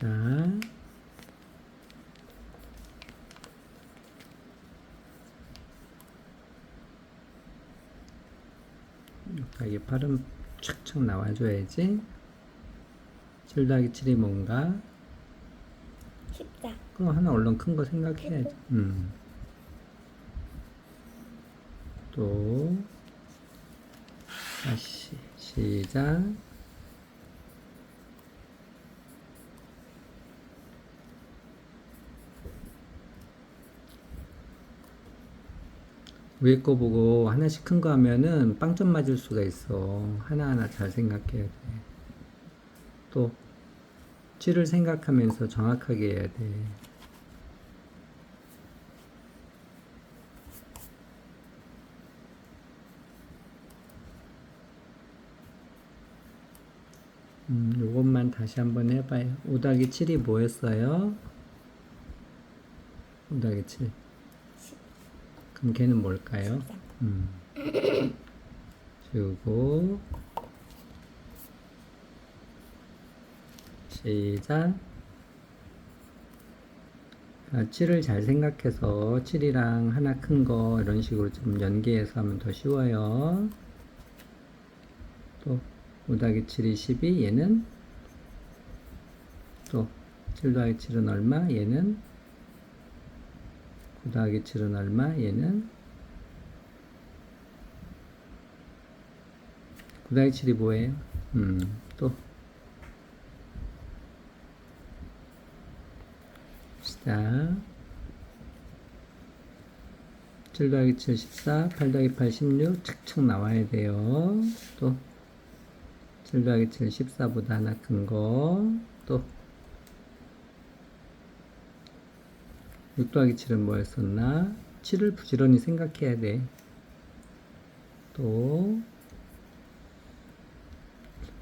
자. 여기 발음 촥촥 나와줘야지. 7 더하기 7이 뭔가? 십사. 그럼 하나 얼른 큰 거 생각해야지. 음. 또 다시 시작. 위에 거 보고 하나씩 큰 거 하면은 빵점 맞을 수가 있어. 하나하나 잘 생각해야 돼. 또 7을 생각하면서 정확하게 해야 돼. 음, 요것만 다시 한번 해봐요. 5 더하기 7이 뭐였어요? 5 더하기 7. 그럼 걔는 뭘까요? 음. 주고 시작. 아, 7을 잘 생각해서 7이랑 하나 큰 거 이런 식으로 좀 연계해서 하면 더 쉬워요. 또5 더하기 7이 12 얘는 또 7 더하기 7은 얼마? 얘는 9 더하기 7은 얼마? 얘는? 9 더하기 7이 뭐예요? 음, 또. 시작 7 더하기 7 14 8 더하기 8 16 착착 나와야 돼요. 또. 7 더하기 7 14보다 하나 큰 거 또 6 더하기 7은 뭐였었나? 7을 부지런히 생각해야 돼. 또,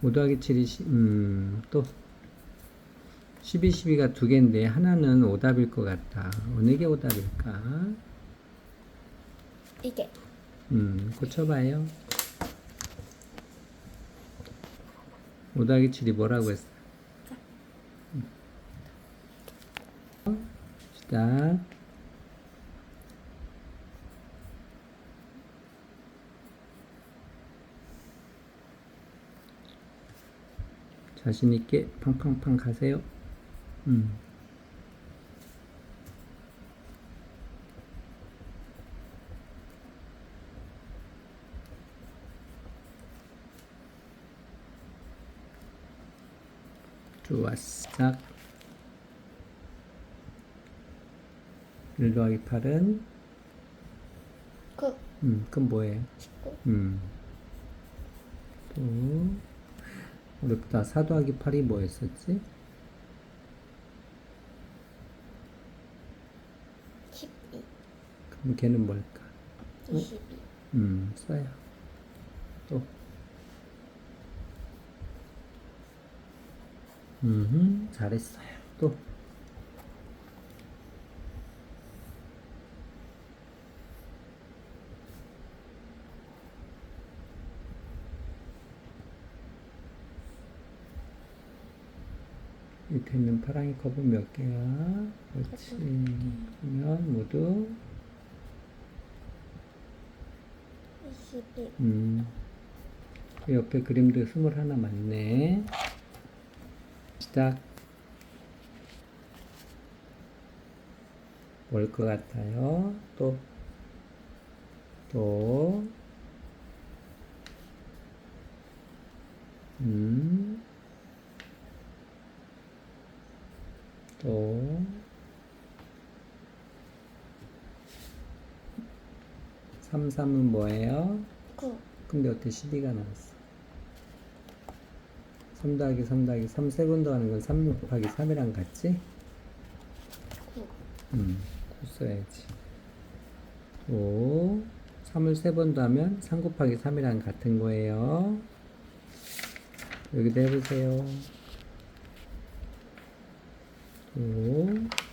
5 더하기 7이, 시- 음, 또, 12, 12가 두 개인데, 하나는 오답일 것 같다. 어느 게 오답일까? 이게. 음, 고쳐봐요. 5 더하기 7이 뭐라고 했어? 시작. 자신있게 팡팡팡 가세요. 음. 좋았어. 1 더하기 8은 구. 음, 그건 뭐예요? 십구. 음. 또 어렵다. 4 더하기 8이 뭐였었지? 십이. 그럼 걔는 뭘까? 이십이. 음, 써요. 또. 음, 잘했어요. 또. 밑에 있는 파랑이 컵은 몇 개야? 그렇지. 그러면 모두 이십일. 음, 그 옆에 그림도 스물 하나 맞네. 시작. 뭘것 같아요? 또, 또, 음, 3, 3은 뭐예요? 9. 근데 어떻게 CD가 나왔어? 3 더하기 3 더하기 3 세번 더하는 건 3 곱하기 3이랑 같지? 9. 음, 9 써야지. 5, 3을 세번 더하면 3 곱하기 3이랑 같은 거예요. 여기도 해보세요. 5,